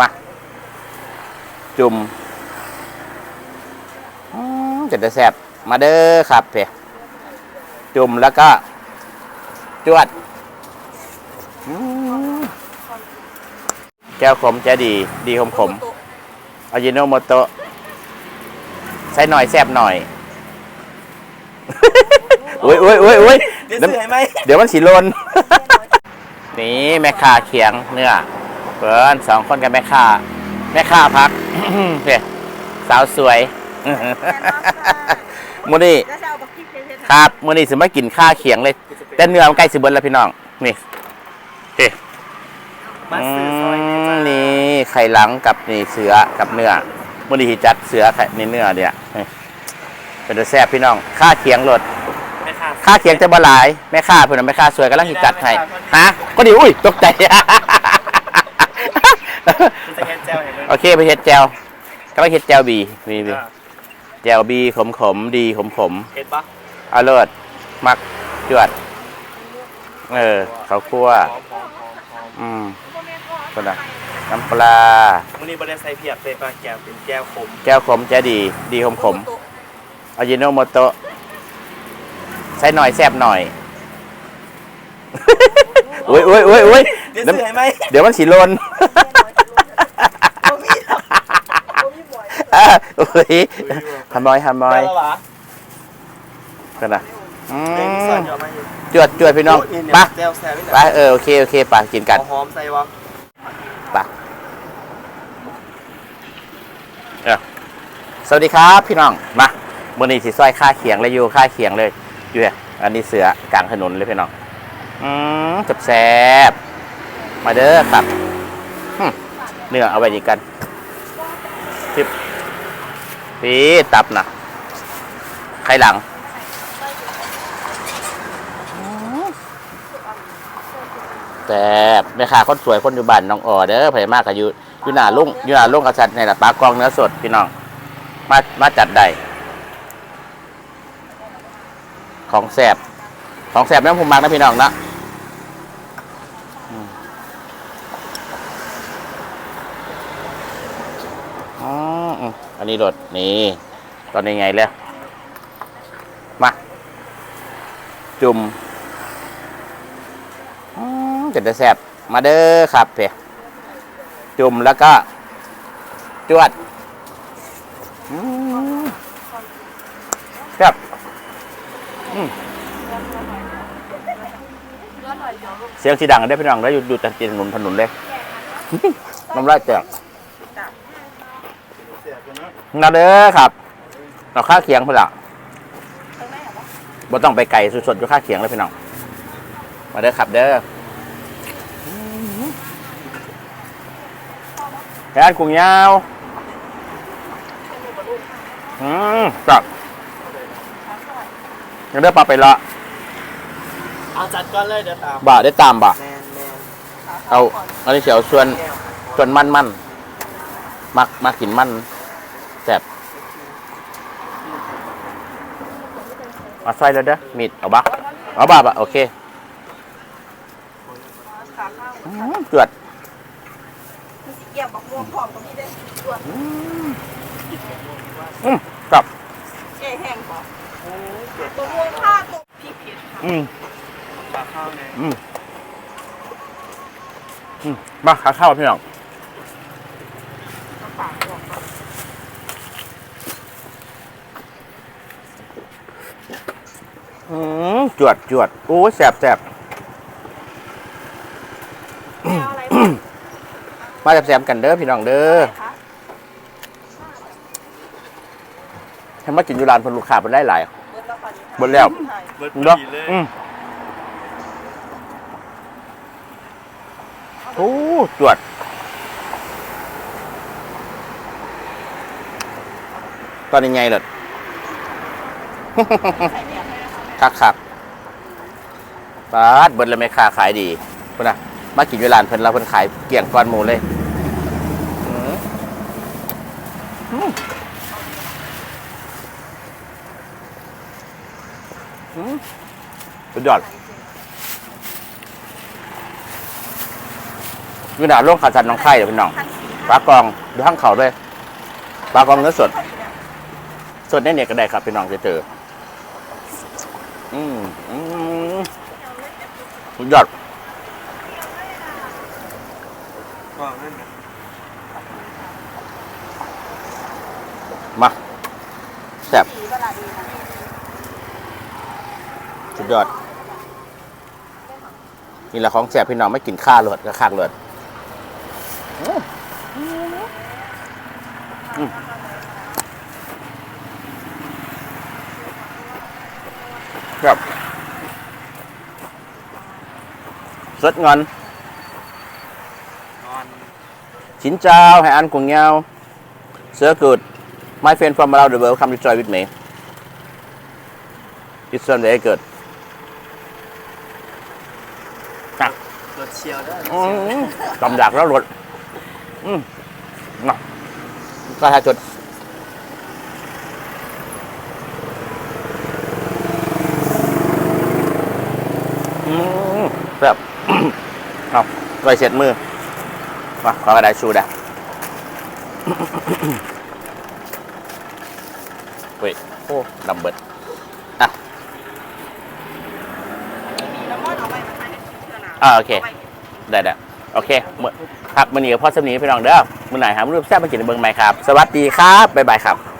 มา จุ่มอืมจะได้แซ่บมาเด้อครับเพ่จุ่มแล้วก็จวดอืมแก้วขมจะดี ดีขมขมอายิโนโมโตะใส่หน่อยแซ่บหน่อยอุ้ยอุ้ยอุ้ยอุ้ยเดี๋ยวซื้อให้ไหมเดี๋ยวมันสีลน นี่แม่ค้าเขียงเนื้อ เพื่อนสองคนกับแม่ค้าแม่ค้าพักเฮ้ยสาวสวยมูนี่แล้วจะเอาบักกิ๊กเพชรครับมูนี่สิมากินข้าเขียงเลย แต่เนื้อมันใกล้สิเบิดแล้วพี่น้อง นี่เฮ้มาซื้อซอยเนี่ยอืจ้ามนี่ไข่หลังกับนี่เสือกับเนื้อมูนี่ที่จัดเสือไข่นี่เนื้อเนี่ยนี่เป็นตัวแซ่บพี่น้องข้าเขียงรสแม่ค้าค่าเคียงจะบ่หลายแม่ค่าเพิ่นนะแม่ค่าสวยกำลังสิจัดให้ฮะก็ดีอุ้ยตกใจคุณ จะเห็นแจ้วเห็นเลยโอเคไปเฮ็ดแจวกำลังเฮ็ดแจวบีบีบีแจวบีขมขมๆดีขมขมเห็นปะๆเอาเลิศมักจวด เออข้าวคั่วหอมหอมหอมหอมอืมคนน่ะน้ำปลาวันนี้บริษัทใส่เพียบเป็นปลาแก้วเป็นแก้วขม แก้วขมจะดี ดีขมขมๆอายิโนโมโตะใส่หน่อยแซ่บหน่อยอุ้ยอุ้ยอุ้ยอุ้ยเดี๋ยวซื้อให้ไหมเดี๋ยวมันสีลน บ่มีหรอกบ่มีบ่ อยอะโอ้ยฮัมบอยฮัมบอยได้แล้ววะกันนะอืเดี๋ยวมีซอยมเยอะไหมจวดจวดพี่น้องโยไปะแจ้วแซ่บนี่ไปเออโอเคโอเคไปกินกันหอมใส่วะไปเออสวัสดีครับพี่น้องมามื่อนี้สีซอยค่าเขียงเลยอยู่ค่าเขียงเลยอยู่เนี่ยอันนี้เสือกลางถนนเลยพี่น้องอืมจับแซบๆมาเด้อครับหึเนื้อเอาไว้ดีกันทิป ปีตับนะไข่หลังแต่แม่ค้าคนสวยคนอยู่บ้านน้องอ๋อเด้อไผมากกับอยู่อยู่หน้าลุงอยู่หน้าลุงกษัตว์ในละปลากรองเนื้อสดพี่น้อง มามาจัดได้ของแสบของแสบแม่ผมมากนะพี่น้องนะอืมอ๋อ อันนี้รถนี่ตอนนี้ไงแล้ว มา จุ่มอืมจะได้แซ่บมาเด้อครับเพ่จุ่มแล้วก็ จวดอืมครับเสียงสีดังได้พี่น้องได้อยู่อยู่แต่ตีถนนถนนเลยน้ำลายแตก นาเด้อครับเราค่าเคียงเพื่อนละบ่ต้องไปไก่สดๆอยู่ค่าเคียงเลยพี่น้องมาเด้อครับเด้อแอนกุ้งยาวอืมจับงั้นเด้อปลาไปละเอาจัดก่อนเลยเดี๋ยวตามบ่าได้ตามบ่าแมนแมนเอาอันนี้เสียวส่วนแก้วส่วนมันมันมักมักกินมัน แซ่บมาใส่แล้วเด้อมีดเอาบ่าเอาบ่าบะโอเคเกือดเกี่ยวบักม่วงพร้อมก็มีได้ตรวจอืมครับแก่แห้งพร้อตัวม่วงข้าตัวพริกเผ็ดค่ะอืมปลาข้าวไงอืมอืมมาขาข้าวพี่น้อง น้ำปลาบอกก่อน อืมจวดจวดโอ้ยแสบแสบแม่เอาอะไรบ้างมาแสบแสบกันเด้อพี่น้องเด้อคะให้มากินอยู่ร้านเพนลูกค้าเป็นได้หลายเบิร์ดละพันหมดแล้วเบิร์ดเนาะดีเลยอืมโอ้จวด ตอนนี้ไงเลยใส่เนี่ยให้นะ คักคักปาดเบิร์ดเลยไม่ค้าขายดีพุ่นนะมากินอยู่ร้านเพิ่นเราเพิ่นขายเกลี่ยงก้อนหมูเลยสุดยอดอยู่หนาโรงขาจันน้องไข่เดี๋ยวพี่น้องปลากรองดูข้างเขาด้วยปลากรองเนื้อสด สดแน่เนี่ยก็ได้ครับพี่น้องจะเจอ อืมอืมสุดยอดบอกนั่นนะมาแซ่บสุดยอด นี่แหละของแซ่บพี่น้องไม่กินข้าเลยก็ข้างเลยอืมอืม ครับสดงอนนอนชินเจ้าให้อันกงเงาเสือกุด my friend from around the world come to join with me it's so very good รถเชียวได้อืมกำดักแล้วรถอืมมาก็ถ้าจุดอื มแบบเอาไปเช็ดมือมาขอกระดาษชูด้เฮ้ยโอ้ดำเบิดอะอ่าโอเค ได้ได้โอเคเมื่อครับมันนี้กับพ่อสำนีพี่น้องเด้อมื่อไหนหามรูปแซ่บมากินในเบิงไหมครับ สวัสดีครับ บ๊ายบายครับ